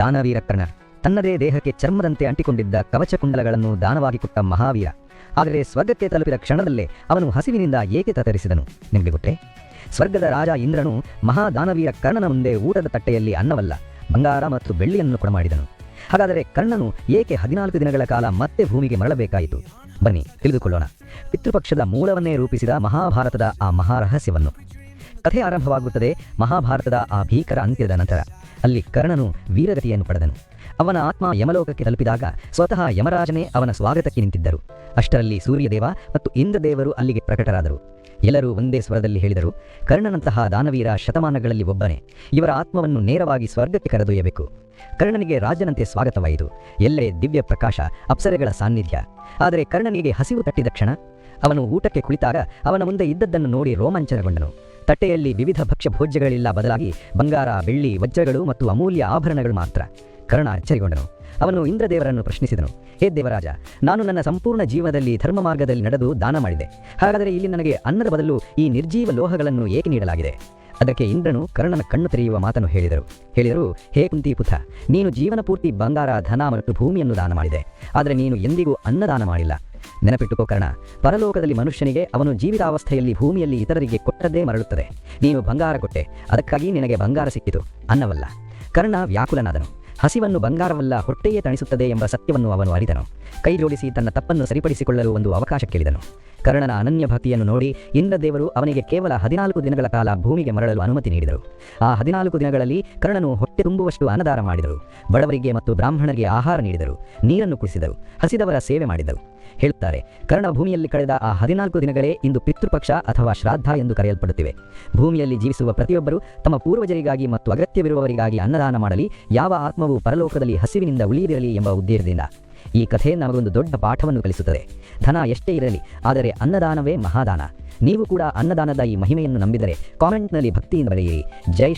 ದಾನವೀರ ಕರ್ಣ ತನ್ನದೇ ದೇಹಕ್ಕೆ ಚರ್ಮದಂತೆ ಅಂಟಿಕೊಂಡಿದ್ದ ಕವಚಕುಂಡಲಗಳನ್ನು ದಾನವಾಗಿ ಕೊಟ್ಟ ಮಹಾವೀರ. ಆದರೆ ಸ್ವರ್ಗಕ್ಕೆ ತಲುಪಿದ ಕ್ಷಣದಲ್ಲೇ ಅವನು ಹಸಿವಿನಿಂದ ಏಕೆ ತತರಿಸಿದನು? ನಿಮಗೆ ಗೊತ್ತೇ? ಸ್ವರ್ಗದ ರಾಜ ಇಂದ್ರನು ಮಹಾದಾನವೀರ ಕರ್ಣನ ಮುಂದೆ ಊಟದ ತಟ್ಟೆಯಲ್ಲಿ ಅನ್ನವಲ್ಲ, ಬಂಗಾರ ಮತ್ತು ಬೆಳ್ಳಿಯನ್ನು ಕೊಡಮಾಡಿದನು ಹಾಗಾದರೆ ಕರ್ಣನು ಏಕೆ ಹದಿನಾಲ್ಕು ದಿನಗಳ ಕಾಲ ಮತ್ತೆ ಭೂಮಿಗೆ ಮರಳಬೇಕಾಯಿತು? ಬನ್ನಿ, ತಿಳಿದುಕೊಳ್ಳೋಣ. ಪಿತೃಪಕ್ಷದ ಮೂಲವನ್ನೇ ರೂಪಿಸಿದ ಮಹಾಭಾರತದ ಆ ಮಹಾರಹಸ್ಯವನ್ನು. ಕಥೆ ಆರಂಭವಾಗುತ್ತದೆ ಮಹಾಭಾರತದ ಆ ಭೀಕರ ಅಂತ್ಯದ ನಂತರ. ಅಲ್ಲಿ ಕರ್ಣನು ವೀರಗತಿಯನ್ನು ಪಡೆದನು. ಅವನ ಆತ್ಮ ಯಮಲೋಕಕ್ಕೆ ತಲುಪಿದಾಗ ಸ್ವತಃ ಯಮರಾಜನೇ ಅವನ ಸ್ವಾಗತಕ್ಕೆ ನಿಂತಿದ್ದರು. ಅಷ್ಟರಲ್ಲಿ ಸೂರ್ಯದೇವ ಮತ್ತು ಇಂದ್ರದೇವರು ಅಲ್ಲಿಗೆ ಪ್ರಕಟರಾದರು. ಎಲ್ಲರೂ ಒಂದೇ ಸ್ವರದಲ್ಲಿ ಹೇಳಿದರು, ಕರ್ಣನಂತಹ ದಾನವೀರ ಶತಮಾನಗಳಲ್ಲಿ ಒಬ್ಬನೇ, ಇವರ ಆತ್ಮವನ್ನು ನೇರವಾಗಿ ಸ್ವರ್ಗಕ್ಕೆ ಕರೆದೊಯ್ಯಬೇಕು. ಕರ್ಣನಿಗೆ ರಾಜನಂತೆ ಸ್ವಾಗತವಾಯಿತು. ಎಲ್ಲೇ ದಿವ್ಯ ಪ್ರಕಾಶ, ಅಪ್ಸರೆಗಳ ಸಾನ್ನಿಧ್ಯ. ಆದರೆ ಕರ್ಣನಿಗೆ ಹಸಿವು ತಟ್ಟಿದ ಕ್ಷಣ, ಅವನು ಊಟಕ್ಕೆ ಕುಳಿತಾಗ ಅವನ ಮುಂದೆ ಇದ್ದದ್ದನ್ನು ನೋಡಿ ರೋಮಾಂಚನಗೊಂಡನು. ತಟ್ಟೆಯಲ್ಲಿ ವಿವಿಧ ಭಕ್ಷ್ಯ ಭೋಜ್ಯಗಳಿಲ್ಲ ಬದಲಾಗಿ ಬಂಗಾರ, ಬೆಳ್ಳಿ, ವಜ್ರಗಳು ಮತ್ತು ಅಮೂಲ್ಯ ಆಭರಣಗಳು ಮಾತ್ರ. ಕರ್ಣ ಅಚ್ಚರಿಗೊಂಡನು ಅವನು ಇಂದ್ರದೇವರನ್ನು ಪ್ರಶ್ನಿಸಿದನು. ಹೇ ದೇವರಾಜ, ನಾನು ನನ್ನ ಸಂಪೂರ್ಣ ಜೀವನದಲ್ಲಿ ಧರ್ಮ ಮಾರ್ಗದಲ್ಲಿ ನಡೆದು ದಾನ ಮಾಡಿದೆ. ಹಾಗಾದರೆ ಇಲ್ಲಿ ನನಗೆ ಅನ್ನದ ಬದಲು ಈ ನಿರ್ಜೀವ ಲೋಹಗಳನ್ನು ಏಕೆ ನೀಡಲಾಗಿದೆ? ಅದಕ್ಕೆ ಇಂದ್ರನು ಕರ್ಣನ ಕಣ್ಣು ತೆರೆಯುವ ಮಾತನ್ನು ಹೇಳಿದರು. ಹೇಳಿದರು, ಹೇ ಕುಂತಿಪುಥ ನೀನು ಜೀವನ ಪೂರ್ತಿ ಬಂಗಾರ, ಧನ ಮತ್ತು ಭೂಮಿಯನ್ನು ದಾನ ಮಾಡಿದೆ. ಆದರೆ ನೀನು ಎಂದಿಗೂ ಅನ್ನದಾನ ಮಾಡಿಲ್ಲ. ನೆನಪಿಟ್ಟುಕೋ ಕಾರಣ, ಪರಲೋಕದಲ್ಲಿ ಮನುಷ್ಯನಿಗೆ ಅವನು ಜೀವಿತಾವಸ್ಥೆಯಲ್ಲಿ ಭೂಮಿಯಲ್ಲಿ ಇತರರಿಗೆ ಕೊಟ್ಟದ್ದೇ ಮರಳುತ್ತದೆ. ನೀನು ಬಂಗಾರ ಕೊಟ್ಟೆ, ಅದಕ್ಕಾಗಿ ನಿನಗೆ ಬಂಗಾರ ಸಿಕ್ಕಿತು ಅನ್ನವಲ್ಲ. ಕರ್ಣ ವ್ಯಾಕುಲನಾದನು, ಹಸಿವನ್ನು ಬಂಗಾರವಲ್ಲ, ಹೊಟ್ಟೆಯೇ ತಣಿಸುತ್ತದೆ ಎಂಬ ಸತ್ಯವನ್ನು ಅವನು ಅರಿದನು ಕೈ ಜೋಡಿಸಿ ತನ್ನ ತಪ್ಪನ್ನು ಸರಿಪಡಿಸಿಕೊಳ್ಳಲು ಒಂದು ಅವಕಾಶ ಕೇಳಿದನು. ಕರ್ಣನ ಅನನ್ಯ ಭಕ್ತಿಯನ್ನು ನೋಡಿ ಇಂದ್ರದೇವರು ಅವನಿಗೆ ಕೇವಲ ಹದಿನಾಲ್ಕು ದಿನಗಳ ಕಾಲ ಭೂಮಿಗೆ ಮರಳಲು ಅನುಮತಿ ನೀಡಿದರು. ಆ ಹದಿನಾಲ್ಕು ದಿನಗಳಲ್ಲಿ ಕರ್ಣನು ಹೊಟ್ಟೆ ತುಂಬುವಷ್ಟು ಅನ್ನದಾನ ಮಾಡಿದರು. ಬಡವರಿಗೆ ಮತ್ತು ಬ್ರಾಹ್ಮಣರಿಗೆ ಆಹಾರ ನೀಡಿದರು. ನೀರನ್ನು ಕುಡಿಸಿದರು. ಹಸಿದವರ ಸೇವೆ ಮಾಡಿದರು. ಹೇಳುತ್ತಾರೆ, ಕರ್ಣ ಭೂಮಿಯಲ್ಲಿ ಕಳೆದ ಆ ಹದಿನಾಲ್ಕು ದಿನಗಳೇ ಇಂದು ಪಿತೃಪಕ್ಷ ಅಥವಾ ಶ್ರಾದ್ದ ಎಂದು ಕರೆಯಲ್ಪಡುತ್ತಿವೆ. ಭೂಮಿಯಲ್ಲಿ ಜೀವಿಸುವ ಪ್ರತಿಯೊಬ್ಬರು ತಮ್ಮ ಪೂರ್ವಜರಿಗಾಗಿ ಮತ್ತು ಅಗತ್ಯವಿರುವವರಿಗಾಗಿ ಅನ್ನದಾನ ಮಾಡಲಿ, ಯಾವ ಆತ್ಮವು ಪರಲೋಕದಲ್ಲಿ ಹಸಿವಿನಿಂದ ಉಳಿಯದಿರಲಿ ಎಂಬ ಉದ್ದೇಶದಿಂದ. ಈ ಕಥೆ ನಮಗೊಂದು ದೊಡ್ಡ ಪಾಠವನ್ನು ಕಲಿಸುತ್ತದೆ. ಧನ ಎಷ್ಟೇ ಇರಲಿ, ಆದರೆ ಅನ್ನದಾನವೇ ಮಹಾದಾನ. ನೀವು ಕೂಡ ಅನ್ನದಾನದ ಈ ಮಹಿಮೆಯನ್ನು ನಂಬಿದರೆ ಕಾಮೆಂಟ್ನಲ್ಲಿ ಭಕ್ತಿಯಿಂದ ಬರೆಯಿರಿ. ಜೈ